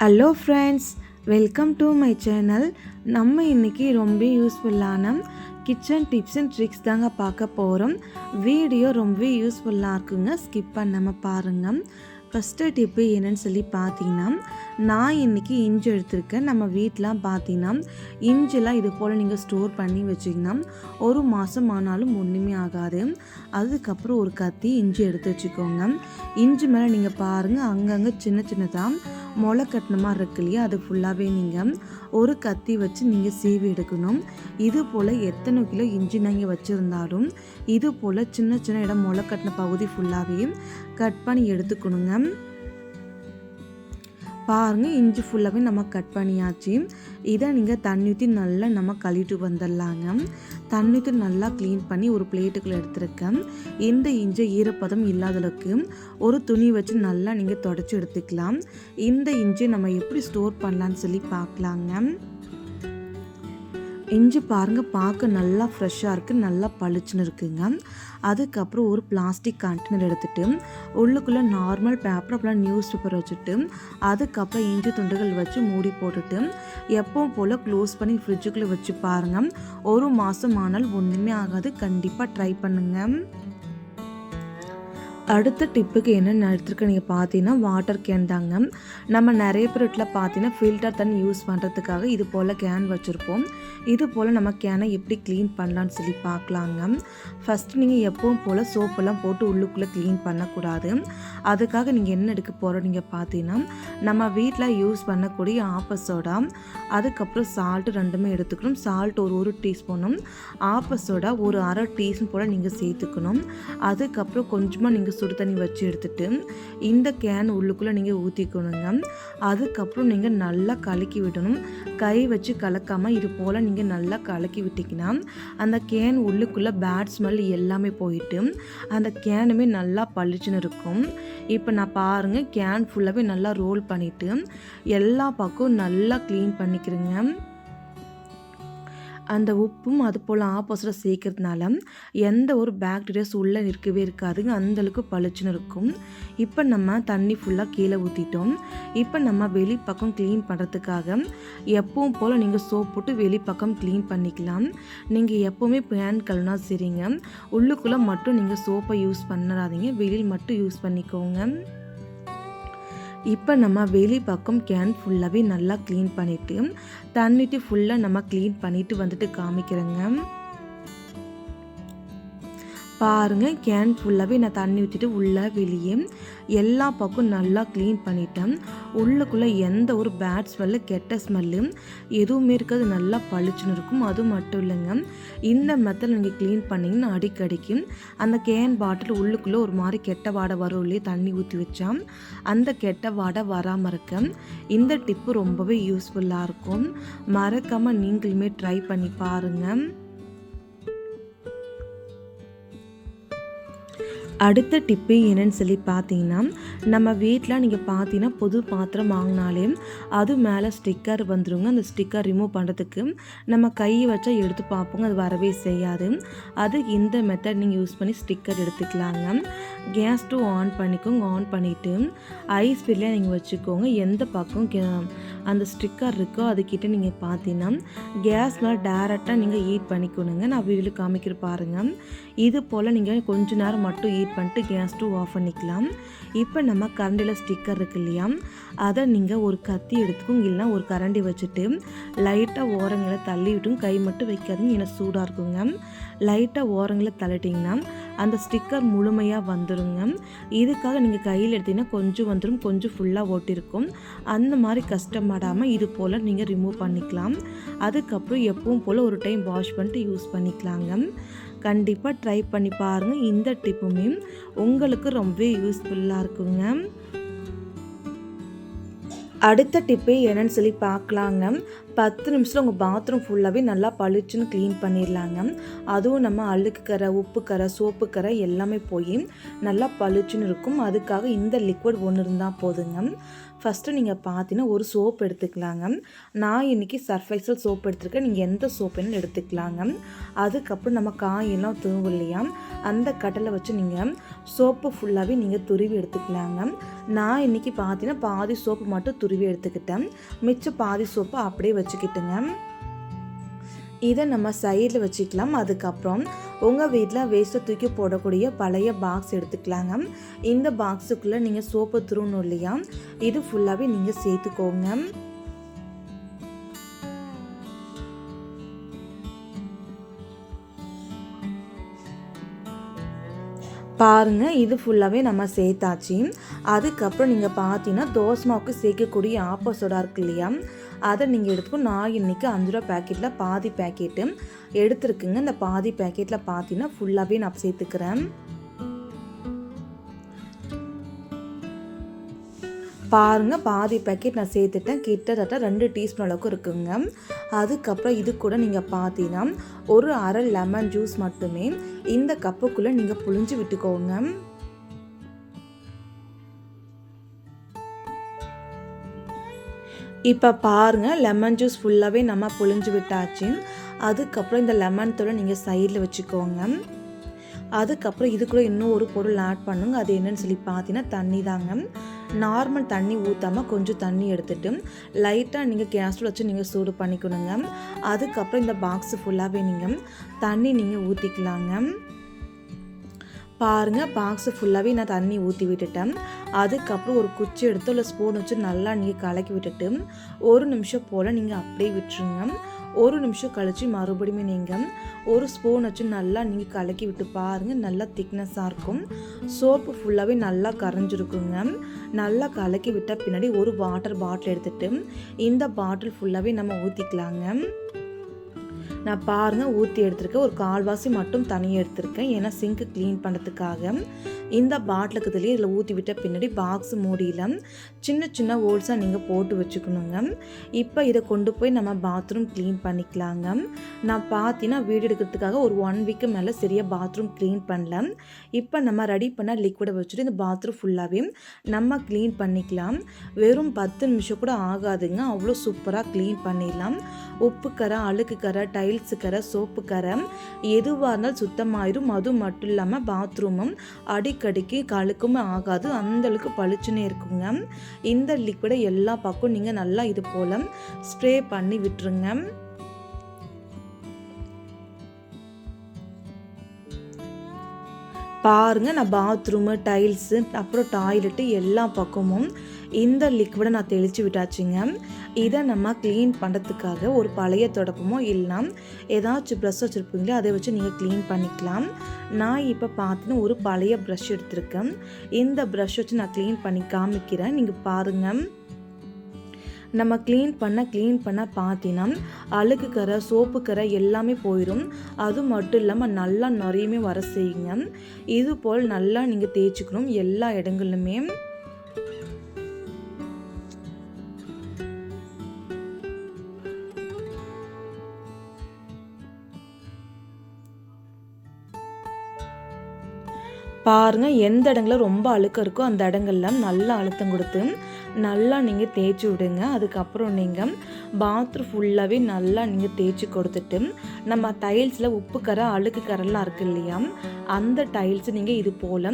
Hello friends welcome to my channel நம்ம இன்றைக்கி ரொம்ப யூஸ்ஃபுல்லான கிச்சன் டிப்ஸ் அண்ட் ட்ரிக்ஸ் தாங்க பார்க்க போகிறோம் வீடியோ ரொம்ப யூஸ்ஃபுல்லாக இருக்குங்க ஸ்கிப் பண்ணாமல் பாருங்கள் ஃபஸ்ட்டு டிப்பு என்னன்னு சொல்லி பார்த்தீங்கன்னா நான் இன்றைக்கி இஞ்சி எடுத்திருக்கேன். நம்ம வீட்டெலாம் பார்த்தீங்கன்னா இஞ்சிலாம் இது போல் நீங்கள் ஸ்டோர் பண்ணி வச்சிங்கன்னா ஒரு மாதம் ஆனாலும் ஒன்றுமே ஆகாது. அதுக்கப்புறம் ஒரு கத்தி இஞ்சி எடுத்து வச்சுக்கோங்க. இஞ்சி மேலே நீங்கள் பாருங்கள் அங்கங்கே சின்ன சின்னதாக முளை கட்டின மாதிரி இருக்கு இல்லையா? அது ஃபுல்லாகவே நீங்கள் ஒரு கத்தி வச்சு நீங்கள் சீவி எடுக்கணும். இது போல் எத்தனை கிலோ இஞ்சி நீங்கள் வச்சுருந்தாலும் இது போல் சின்ன சின்ன இடம் முளை கட்டின பகுதி ஃபுல்லாகவே கட் பண்ணி எடுத்துக்கணுங்க. பாருங்கள் இஞ்சி ஃபுல்லாகவே நம்ம கட் பண்ணியாச்சு. இதை நீங்கள் தண்ணி ஊற்றி நல்லா நம்ம கழுவிட்டு வந்துடலாங்க. தண்ணி ஊற்றி நல்லா க்ளீன் பண்ணி ஒரு பிளேட்டுக்குள்ளே எடுத்துருக்கேன். இந்த இஞ்சி ஈரப்பதம் இல்லாதளவுக்கு ஒரு துணி வச்சு நல்லா நீங்கள் தொடச்சி எடுத்துக்கலாம். இந்த இஞ்சி நம்ம எப்படி ஸ்டோர் பண்ணலான்னு சொல்லி பார்க்கலாங்க. இஞ்சி பாருங்கள் பார்க்க நல்லா ஃப்ரெஷ்ஷாக இருக்குது நல்லா பளிச்சுன்னு இருக்குங்க. அதுக்கப்புறம் ஒரு பிளாஸ்டிக் கண்டெய்னர் எடுத்துகிட்டு உள்ளுக்குள்ளே நார்மல் பேப்பர் அப்புறம் நியூஸ் பேப்பர் வச்சுட்டு அதுக்கப்புறம் இஞ்சி துண்டுகள் வச்சு மூடி போட்டுட்டு எப்பவும் போல் க்ளோஸ் பண்ணி ஃப்ரிட்ஜுக்குள்ளே வச்சு பாருங்கள் ஒரு மாதம் ஆனால் ஒன்றுமே ஆகாது கண்டிப்பாக ட்ரை பண்ணுங்கள் அடுத்த டிப்புக்கு என்னென்ன எடுத்துருக்கு நீங்கள் பார்த்தீங்கன்னா வாட்டர் கேன் தாங்க. நம்ம நிறைய பேர் வீட்டில் பார்த்தீங்கன்னா ஃபில்டர் தண்ணி யூஸ் பண்ணுறதுக்காக இது போல் கேன் வச்சுருப்போம். இது போல் நம்ம கேனை எப்படி க்ளீன் பண்ணலான்னு சொல்லி பார்க்கலாங்க. ஃபஸ்ட்டு நீங்கள் எப்பவும் போல் சோப்பெல்லாம் போட்டு உள்ளுக்குள்ளே க்ளீன் பண்ணக்கூடாது. அதுக்காக நீங்கள் என்ன எடுக்க போகிறோம் நீங்கள் பார்த்தீங்கன்னா நம்ம வீட்டில் யூஸ் பண்ணக்கூடிய ஆப்பசோடா அதுக்கப்புறம் சால்ட்டு ரெண்டுமே எடுத்துக்கணும். சால்ட் ஒரு ஒரு டீஸ்பூனும் ஆப்பசோடா ஒரு அரை டீஸ்பூன் போல் நீங்கள் சேர்த்துக்கணும். அதுக்கப்புறம் கொஞ்சமாக நீங்கள் சுடு தண்ணி வச்சு எடுத்துட்டு இந்த கேன் உள்ளுக்குள்ளே நீங்கள் ஊற்றிக்கணுங்க அதுக்கப்புறம் நீங்கள் நல்லா கலக்கி விடணும். கை வச்சு கலக்காமல் இது போல் நீங்கள் நல்லா கலக்கி விட்டிங்கன்னா அந்த கேன் உள்ளுக்குள்ளே பேட் ஸ்மெல் எல்லாமே போயிட்டு அந்த கேனுமே நல்லா பளிச்சுன்னு இருக்கும். இப்போ நான் பாருங்கள் கேன் ஃபுல்லாகவே நல்லா ரோல் பண்ணிவிட்டு எல்லா பக்கம் நல்லா க்ளீன் பண்ணிக்கிறேங்க. அந்த உப்பும் அது போல் ஆப்போசிட்டாக சேர்க்கறதுனால எந்த ஒரு பேக்டீரியாஸ் உள்ளே இருக்கவே இருக்காதுங்க. அந்தளவுக்கு பளிச்சுன்னு இருக்கும். இப்போ நம்ம தண்ணி ஃபுல்லாக கீழே ஊற்றிட்டோம் இப்போ நம்ம வெளிப்பக்கம் க்ளீன் பண்ணுறதுக்காக எப்பவும் போல் நீங்கள் சோப் போட்டு வெளிப்பக்கம் க்ளீன் பண்ணிக்கலாம். நீங்கள் எப்போவுமே பேன் கழுனா சரிங்க. உள்ளுக்குள்ளே மட்டும் நீங்கள் சோப்பை யூஸ் பண்ணாதீங்க. வெளியில் மட்டும் யூஸ் பண்ணிக்கோங்க. இப்போ நம்ம வெளி பக்கம் கேன் ஃபுல்லாகவே நல்லா க்ளீன் பண்ணிவிட்டு தண்ணிட்டு ஃபுல்லாக நம்ம க்ளீன் பண்ணிவிட்டு வந்துட்டு காமிக்கிறேங்க. பாருங்கள் கேன் ஃபுல்லாகவே நான் தண்ணி ஊற்றிட்டு உள்ளே வெளியே எல்லா பக்கம் நல்லா க்ளீன் பண்ணிட்டேன். உள்ளுக்குள்ளே எந்த ஒரு பேட் ஸ்மெல்லு கெட்ட ஸ்மெல்லு எதுவுமே இருக்காது. நல்லா பளிச்சுன்னு இருக்கும். அது மட்டும் இல்லைங்க. இந்த மெத்தட் நீங்கள் க்ளீன் பண்ணிங்கன்னா அடிக்கடிக்கு அந்த கேன் பாட்டில் உள்ளுக்குள்ளே ஒரு மாதிரி கெட்ட வாடை வரும் இல்லையே? தண்ணி ஊற்றி வச்சா அந்த கெட்ட வாடை வராமல் இருக்க இந்த டிப்பு ரொம்பவே யூஸ்ஃபுல்லாக இருக்கும். மறக்காமல் நீங்களுமே ட்ரை பண்ணி பாருங்கள் அடுத்த டிப்பு என்னன்னு சொல்லி பார்த்தீங்கன்னா நம்ம வீட்டில் நீங்கள் பார்த்தீங்கன்னா புது பாத்திரம் வாங்கினாலே அது மேலே ஸ்டிக்கர் வந்துருங்க. அந்த ஸ்டிக்கர் ரிமூவ் பண்ணுறதுக்கு நம்ம கையை வச்சா எடுத்து பார்ப்போங்க. அது வரவே செய்யாது. அது இந்த மெத்தட் நீங்கள் யூஸ் பண்ணி ஸ்டிக்கர் எடுத்துக்கலாங்க. கேஸ் ஸ்டவ் ஆன் பண்ணிக்கோங்க. ஆன் பண்ணிவிட்டு ஐஸ் பில்லே நீங்கள் வச்சுக்கோங்க. எந்த பக்கம் அந்த ஸ்டிக்கர் இருக்கோ அதுக்கிட்ட நீங்கள் பார்த்தீங்கன்னா கேஸ் மேலே டேரெக்டாக நீங்கள் ஹீட் பண்ணிக்கணுங்க. நான் வீடியோவில் காமிக்கிற பாருங்கள் இது போல் நீங்கள் கொஞ்ச நேரம் மட்டும் ஹீட் பண்ணிட்டு கேஸ் ஸ்டவ் ஆஃப் பண்ணிக்கலாம். இப்போ நம்ம கரண்டியில் ஸ்டிக்கர் இருக்கு இல்லையா? அதை நீங்கள் ஒரு கத்தி எடுத்துக்கும் இல்லைனா ஒரு கரண்டி வச்சுட்டு லைட்டாக ஓரங்களை தள்ளி விட்டும் கை மட்டும் வைக்காதீங்க ஏன்னா சூடாக இருக்குங்க. லைட்டாக ஓரங்களை தள்ளிட்டிங்கன்னா அந்த ஸ்டிக்கர் முழுமையாக வந்துடுங்க இதுக்காக நீங்கள் கையில் எடுத்தீங்கன்னா கொஞ்சம் வந்துடும் கொஞ்சம் ஃபுல்லாக ஓட்டிருக்கும். அந்த மாதிரி கஷ்டப்படாமல் இது போல் நீங்கள் ரிமூவ் பண்ணிக்கலாம். அதுக்கப்புறம் எப்பவும் போல் ஒரு டைம் வாஷ் பண்ணிட்டு யூஸ் பண்ணிக்கலாங்க. கண்டிப்பாக ட்ரை பண்ணி பாருங்கள் இந்த டிப்புமே உங்களுக்கு ரொம்பவே யூஸ்ஃபுல்லாக இருக்குங்க. அடுத்த டிப்பு என்னன்னு சொல்லி பார்க்கலாங்க பத்து நிமிஷத்தில் உங்கள் பாத்ரூம் ஃபுல்லாகவே நல்லா பளிச்சுன்னு க்ளீன் பண்ணிடலாங்க அதுவும் நம்ம அழுக்கு கரை உப்பு கரை சோப்பு கரை எல்லாமே போய் நல்லா பளிச்சுன்னு இருக்கும். அதுக்காக இந்த லிக்விட் ஒன்று இருந்தால் போதுங்க. ஃபஸ்ட்டு நீங்கள் பார்த்தீங்கன்னா ஒரு சோப் எடுத்துக்கலாங்க. நான் இன்றைக்கி சர்ஃபைசல் சோப் எடுத்துருக்கேன். நீங்கள் எந்த சோப்புன்னு எடுத்துக்கலாங்க. அதுக்கப்புறம் நம்ம காயெல்லாம் தூவும் இல்லையா? அந்த கடலை வச்சு நீங்கள் சோப்பு ஃபுல்லாகவே நீங்கள் துருவி எடுத்துக்கலாங்க. நான் இன்றைக்கி பார்த்தீங்கன்னா பாதி சோப்பு மட்டும் துருவி எடுத்துக்கிட்டேன். மிச்சம் பாதி சோப்பு அப்படியே வச்சுக்கிட்டுங்க. இதை நம்ம சைடில் வச்சுக்கலாம். அதுக்கப்புறம் உங்கள் வீட்டில் வேஸ்ட்டை தூக்கி போடக்கூடிய பழைய பாக்ஸ் எடுத்துக்கலாங்க. இந்த பாக்ஸுக்குள்ளே நீங்கள் சோப்பு துருணும் இல்லையா? இது ஃபுல்லாகவே நீங்கள் சேர்த்துக்கோங்க. பாருங்கள் இது ஃபுல்லாகவே நம்ம சேர்த்தாச்சு. அதுக்கப்புறம் நீங்கள் பார்த்தீங்கன்னா தோசை மாவுக்கு சேர்க்கக்கூடிய ஆப்போசோடா இருக்கு இல்லையா? அதை நீங்கள் எடுத்துக்கணும் நான் இன்றைக்கி அஞ்சு ரூபா பேக்கெட்டில் பாதி பேக்கெட்டு எடுத்துருக்குங்க. இந்த பாதி பேக்கெட்டில் பார்த்தீங்கன்னா ஃபுல்லாகவே நான் சேர்த்துக்கிறேன். பாருங்கள் பாதி பேக்கெட் நான் சேர்த்துட்டேன். கிட்டத்தட்ட ரெண்டு டீஸ்பூன் அளவுக்கு இருக்குங்க. அதுக்கப்புறம் இது கூட நீங்கள் பார்த்தீங்கன்னா ஒரு அரை லெமன் ஜூஸ் மட்டுமே இந்த கப்புக்குள்ளே நீங்கள் புழிஞ்சு விட்டுக்கோங்க. இப்போ பாருங்கள் லெமன் ஜூஸ் ஃபுல்லாகவே நம்ம புழிஞ்சு விட்டாச்சு. அதுக்கப்புறம் இந்த லெமன் தூளை நீங்கள் சைடில் வச்சுக்கோங்க. அதுக்கப்புறம் இது கூட இன்னும் ஒரு பொருள் ஆட் பண்ணுங்க. அது என்னன்னு சொல்லி பார்த்தீங்கன்னா தண்ணி தாங்க. நார்மல் தண்ணி ஊற்றாமல் கொஞ்சம் தண்ணி எடுத்துட்டு லைட்டாக நீங்கள் கேஸ்டில் வச்சு நீங்கள் சூடு பண்ணிக்கணுங்க. அதுக்கப்புறம் இந்த பாக்ஸ் ஃபுல்லாகவே நீங்கள் தண்ணி நீங்கள் ஊற்றிக்கலாங்க பாருங்கள் பாக்ஸு ஃபுல்லாகவே நான் தண்ணி ஊற்றி விட்டுட்டேன். அதுக்கப்புறம் ஒரு குச்சி எடுத்து இல்லை ஸ்பூன் வச்சு நல்லா நீங்கள் கலக்கி விட்டுட்டு ஒரு நிமிஷம் போல் நீங்கள் அப்படியே விட்டுருங்க. ஒரு நிமிஷம் கழித்து மறுபடியும் நீங்கள் ஒரு ஸ்பூன் வச்சு நல்லா நீங்கள் கலக்கி விட்டு பாருங்கள் நல்லா திக்னஸாக இருக்கும். சோப்பு ஃபுல்லாகவே நல்லா கரைஞ்சிருக்குங்க. நல்லா கலக்கி விட்டால் பின்னாடி ஒரு வாட்டர் பாட்டில் எடுத்துகிட்டு இந்த பாட்டில் ஃபுல்லாகவே நம்ம ஊற்றிக்கலாங்க நான் பாருங்கள் ஊற்றி எடுத்திருக்கேன் ஒரு கால்வாசி மட்டும் தனியாக எடுத்திருக்கேன். ஏன்னா சிங்க்கு க்ளீன் பண்ணுறதுக்காக இந்த பாட்டிலுக்கு தெளிய இதில் ஊற்றி விட்ட பின்னாடி பாக்ஸ் மூடியில் சின்ன சின்ன ஹோல்ஸாக நீங்கள் போட்டு வச்சுக்கணுங்க. இப்போ இதை கொண்டு போய் நம்ம பாத்ரூம் க்ளீன் பண்ணிக்கலாங்க. நான் பார்த்தீங்கன்னா வீடு எடுக்கிறதுக்காக ஒரு ஒன் வீக்கு மேலே சரியாக பாத்ரூம் க்ளீன் பண்ணல. இப்போ நம்ம ரெடி பண்ண லிக்விடை வச்சுட்டு இந்த பாத்ரூம் ஃபுல்லாகவே நம்ம க்ளீன் பண்ணிக்கலாம். வெறும் பத்து நிமிஷம் கூட ஆகாதுங்க. அவ்வளோ சூப்பராக க்ளீன் பண்ணிடலாம். உப்பு கரை அழுக்கு கரை டைல்ஸு கரை சோப்பு கரை எதுவாக இருந்தாலும் சுத்தமாயிரும். அது மட்டும் இல்லாமல் பாத்ரூமும் அடிக்கடிக்கு கழுக்குமே ஆகாது. அந்தளவுக்கு பளிச்சுன்னே இருக்குங்க. இந்த லிக்விடை எல்லா பக்கம் நீங்கள் நல்லா இது போல் ஸ்ப்ரே பண்ணி விட்டுருங்க. பாருங்கள் நான் பாத்ரூமு டைல்ஸு அப்புறம் டாய்லெட்டு எல்லா பக்கமும் இந்த லிக்விடை நான் தெளித்து விட்டாச்சுங்க. இதை நம்ம க்ளீன் பண்ணுறதுக்காக ஒரு பழைய தொடப்பமோ இல்லைனா ஏதாச்சும் ப்ரஷ் வச்சுருப்பீங்களோ அதை வச்சு நீங்கள் க்ளீன் பண்ணிக்கலாம். நான் இப்போ பார்த்தீங்கன்னா ஒரு பழைய ப்ரஷ் எடுத்திருக்கேன். இந்த ப்ரஷ் வச்சு நான் க்ளீன் பண்ணி காமிக்கிறேன். நீங்கள் பாருங்கள் நம்ம க்ளீன் பண்ண க்ளீன் பண்ண பார்த்தீங்கன்னா அழுக்கு கரை சோப்பு கரை எல்லாமே போயிடும் அது மட்டும் இல்லாமல் நல்லா நிறையுமே வர செய்யுங்க. இது போல் நல்லா நீங்கள் தேய்ச்சிக்கணும் எல்லா இடங்களிலுமே. பாருங்கள் எந்த இடங்களில் ரொம்ப அழுக்கம் இருக்கோ அந்த இடங்கள்லாம் நல்லா அழுத்தம் கொடுத்து நல்லா நீங்கள் தேய்ச்சி விடுங்க. அதுக்கப்புறம் நீங்கள் பாத்ரூம் ஃபுல்லாகவே நல்லா நீங்கள் தேய்ச்சி கொடுத்துட்டு நம்ம டைல்ஸில் உப்பு கரை அழுக்கு கரெல்லாம் இருக்குது இல்லையா? அந்த டைல்ஸ் நீங்கள் இது போல்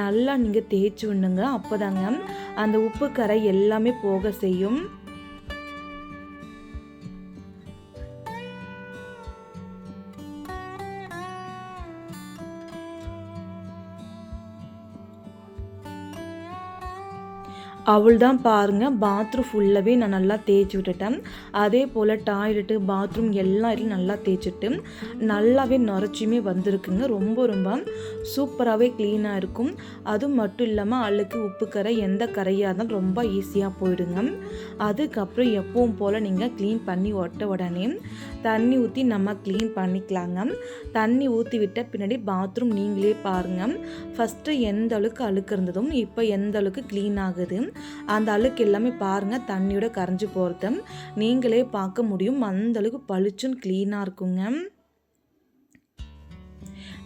நல்லா நீங்கள் தேய்ச்சி விடுங்க. அப்போ தாங்க அந்த உப்பு கரை எல்லாமே போக செய்யும். அவள் தான் பாருங்கள் பாத்ரூம் ஃபுல்லாகவே நான் நல்லா தேய்ச்சி விட்டுட்டேன். அதே போல் டாய்லெட்டு பாத்ரூம் எல்லா இடத்துலையும் நல்லா தேய்ச்சிட்டு நல்லாவே நுரைச்சியுமே வந்திருக்குங்க. ரொம்ப ரொம்ப சூப்பராகவே க்ளீனாக இருக்கும். அது மட்டும் இல்லாமல் அழுக்கு உப்பு கரை எந்த கரையாக இருந்தாலும் ரொம்ப ஈஸியாக போயிடுங்க. அதுக்கப்புறம் எப்பவும் போல் நீங்கள் க்ளீன் பண்ணி ஒட்ட உடனே தண்ணி ஊற்றி நம்ம க்ளீன் பண்ணிக்கலாங்க. தண்ணி ஊற்றி விட்ட பின்னாடி பாத்ரூம் நீங்களே பாருங்கள் ஃபஸ்ட்டு எந்த அளவுக்கு அழுக்கு இருந்ததும் இப்போ எந்த அளவுக்கு க்ளீன் ஆகுது அந்த அழுக்கு எல்லாமே பாருங்கள் தண்ணியோட கரைஞ்சி போகிறத நீங்களே பார்க்க முடியும். அந்த அளவுக்கு பளிச்சுன்னு க்ளீனாக இருக்குங்க.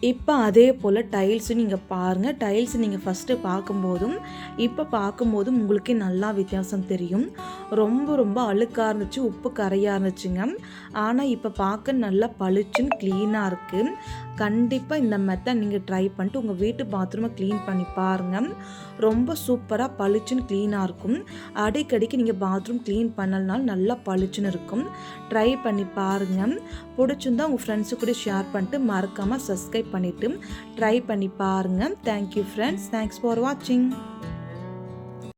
இப்போ அதே போல் டைல்ஸு நீங்கள் பாருங்கள் டைல்ஸ் நீங்கள் ஃபஸ்ட்டு பார்க்கும்போதும் இப்போ பார்க்கும்போதும் உங்களுக்கே நல்லா வித்தியாசம் தெரியும். ரொம்ப ரொம்ப அழுக்காக இருந்துச்சு உப்பு கரையாக இருந்துச்சுங்க. ஆனால் இப்போ பார்க்க நல்லா பளிச்சுன்னு க்ளீனாக இருக்குது கண்டிப்பாக இந்த மெத்தட் நீங்கள் ட்ரை பண்ணிட்டு உங்கள் வீட்டு பாத்ரூமை க்ளீன் பண்ணி பாருங்கள் ரொம்ப சூப்பராக பளிச்சுன்னு க்ளீனாக இருக்கும். அடிக்கடிக்கு நீங்கள் பாத்ரூம் க்ளீன் பண்ணலனாலும் நல்லா பளிச்சுன்னு இருக்கும். ட்ரை பண்ணி பாருங்கள் பிடிச்சிருந்தா உங்கள் ஃப்ரெண்ட்ஸு கூட ஷேர் பண்ணிட்டு மறக்காமல் சப்ஸ்கிரைப் பண்ணிவிட்டு ட்ரை பண்ணி பாருங்கள் தேங்க்யூ ஃப்ரெண்ட்ஸ் தேங்க்ஸ் ஃபார் வாட்சிங்